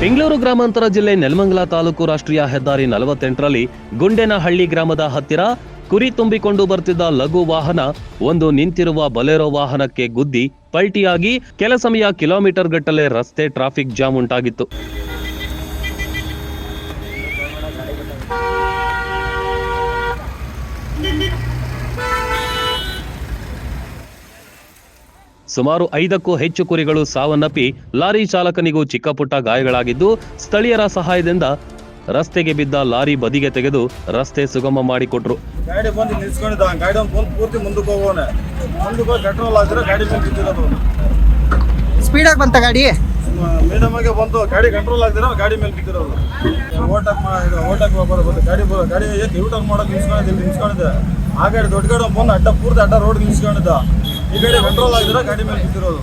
ಬೆಂಗಳೂರು ಗ್ರಾಮಾಂತರ ಜಿಲ್ಲೆ ನೆಲಮಂಗಲ ತಾಲೂಕು ರಾಷ್ಟ್ರೀಯ ಹೆದ್ದಾರಿ ನಲವತ್ತೆಂಟರಲ್ಲಿ ಗುಂಡೇನಹಳ್ಳಿ ಗ್ರಾಮದ ಹತ್ತಿರ ಕುರಿ ತುಂಬಿಕೊಂಡು ಬರ್ತಿದ್ದ ಲಘು ವಾಹನ ಒಂದು ನಿಂತಿರುವ ಬಲೆರೋ ವಾಹನಕ್ಕೆ ಗುದ್ದಿ ಪಲ್ಟಿಯಾಗಿ ಕೆಲ ಸಮಯ ಕಿಲೋಮೀಟರ್ ಗಟ್ಟಲೆ ರಸ್ತೆ ಟ್ರಾಫಿಕ್ ಜಾಮ್ ಉಂಟಾಗಿತ್ತು. ಸುಮಾರು ಐದಕ್ಕೂ ಹೆಚ್ಚು ಕುರಿಗಳು ಸಾವನ್ನಪ್ಪಿ ಲಾರಿ ಚಾಲಕನಿಗೂ ಚಿಕ್ಕಪುಟ್ಟ ಗಾಯಗಳಾಗಿದ್ದು ಸ್ಥಳೀಯರ ಸಹಾಯದಿಂದ ರಸ್ತೆಗೆ ಬಿದ್ದ ಲಾರಿ ಬದಿಗೆ ತೆಗೆದು ರಸ್ತೆ ಸುಗಮ ಮಾಡಿಕೊಟ್ರು. ಗಾಡಿ ಬಂದು ನಿಲ್ಸ್ಕೊಂಡಿದ್ದ ಗಾಡಿ ಒಂದು ಬಂದು ಪೂರ್ತಿ ಮುಂದಕ್ಕೆ ಹೋಗೋಣ ಮುಂದಕ್ಕೆ ಹೋಗಿ ಪೆಟ್ರೋಲ್ ಹಾಕಿದ್ರೆ ಗಾಡಿ ಮೇಲೆ ಬಿದ್ದಿರೋದು ಸ್ಪೀಡಾಗಿ ಬಂತ ಗಾಡಿ? ಮೇಡಮ್ ಆಗಿ ಬಂದು ಗಾಡಿ ಕಂಟ್ರೋಲ್ ಆಗ್ದಿರೋ ಗಾಡಿ ಮೇಲೆ ಬಿದ್ದಿರೋದು. ಓಟಕ್ ಓಟಕ್ ಬರೋದು ಗಾಡಿ ಗಾಡಿ ಯೂಟರ್ನ್ ಮಾಡೋಕೆ ನಿಲ್ಸ್ಕೊಂಡಿದ್ದೆ ಇಲ್ಲಿ ನಿಲ್ಸ್ಕೊಂಡಿದ್ದೆ ಆ ಗಾಡಿ ದೊಡ್ಡ ಗಾಡಿ ಬಂದು ಅಡ್ಡ ಪೂರ್ತಿ ಅಡ್ಡ ರೋಡ್ ನಿಲ್ಸ್ಕೊಂಡಿದ್ದ. ಈ ಗಾಡಿ ಕಂಟ್ರೋಲ್ ಆಗಿದ್ರೆ ಗಾಡಿ ಮೇಲೆ ಬಿದ್ದಿರೋದು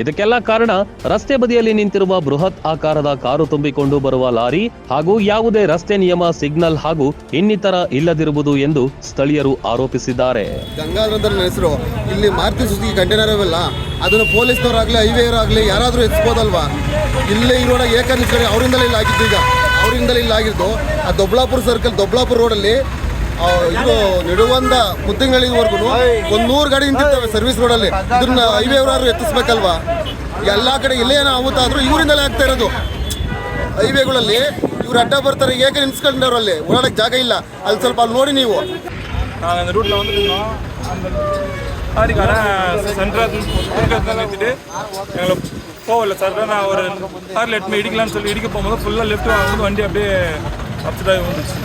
ಇದಕ್ಕೆಲ್ಲ ಕಾರಣ ರಸ್ತೆ ಬದಿಯಲ್ಲಿ ನಿಂತಿರುವ ಬೃಹತ್ ಆಕಾರದ ಕಾರು ತುಂಬಿಕೊಂಡು ಬರುವ ಲಾರಿ ಹಾಗೂ ಯಾವುದೇ ರಸ್ತೆ ನಿಯಮ ಸಿಗ್ನಲ್ ಹಾಗೂ ಇನ್ನಿತರ ಇಲ್ಲದಿರುವುದು ಎಂದು ಸ್ಥಳೀಯರು ಆರೋಪಿಸಿದ್ದಾರೆ. ಗಂಗಾಧರ ಹೆಸರು ಇಲ್ಲಿ ಮಾರುತಿ ಸುಜುಕಿ ಕಂಟೈನರ್ ಇವೆಲ್ಲ ಅದನ್ನು ಪೊಲೀಸ್ನವರಾಗಲಿ ಹೈವೇರಾಗಲಿ ಯಾರಾದರೂ ಎತ್ಸ್ಬೋದಲ್ವಾ? ಇಲ್ಲೇ ಇರೋಣ ರೋಡಾಗ ಅವರಿಂದಲೇ ಇಲ್ಲ ಆಗಿದ್ದು ಈಗ. ಅವರಿಂದಲೇ ಇಲ್ಲ ಆಗಿದ್ದು ಆ ದೊಬ್ಲಾಪುರ ಸರ್ಕಲ್ ದೊಬ್ಲಾಪುರ ರೋಡಲ್ಲಿ ಇದು ನಿಡುವಂದ ಮುದ್ದಿಂಗಳಿವರೆಗೂ ಒಂದು ನೂರು ಗಾಡಿ ನಿಂತಿರ್ತವೆ ಸರ್ವಿಸ್ ರೋಡಲ್ಲಿ ಇದನ್ನ ಹೈವೇ ಅವರಾದ್ರು ಎತ್ತಿಸ್ಬೇಕಲ್ವಾ ಎಲ್ಲ ಕಡೆ ಇಲ್ಲೇ ಏನೋ ಆಗುತ್ತಾದ್ರೂ ಇವರಿಂದಲೇ ಆಗ್ತಾ ಇರೋದು ಹೈವೇಗಳಲ್ಲಿ ಇವ್ರು ಅಡ್ಡ ಬರ್ತಾರೆ ಏಕೆ ನಿಲ್ಸ್ಕೊಂಡವ್ರು ಅಲ್ಲಿ ಓಡಾಡಕ್ಕೆ ಜಾಗ ಇಲ್ಲ ಅಲ್ಲಿ ಸ್ವಲ್ಪ ಅಲ್ಲಿ ನೋಡಿ ನೀವು நாங்கள் அந்த ரூட்டில் வந்துருந்தோம் அந்த லாரிக்கார சென்ட்ரல் குறுக்கத்தில் நிறுத்திட்டு எங்களை போகல சார் நான் ஒரு காரில் எட்டுமே இடிக்கலாம்னு சொல்லி இடிக்க போகும்போது ஃபுல்லாக லெஃப்ட் வந்து வண்டி அப்படியே அப்செட் ஆகி வந்துச்சு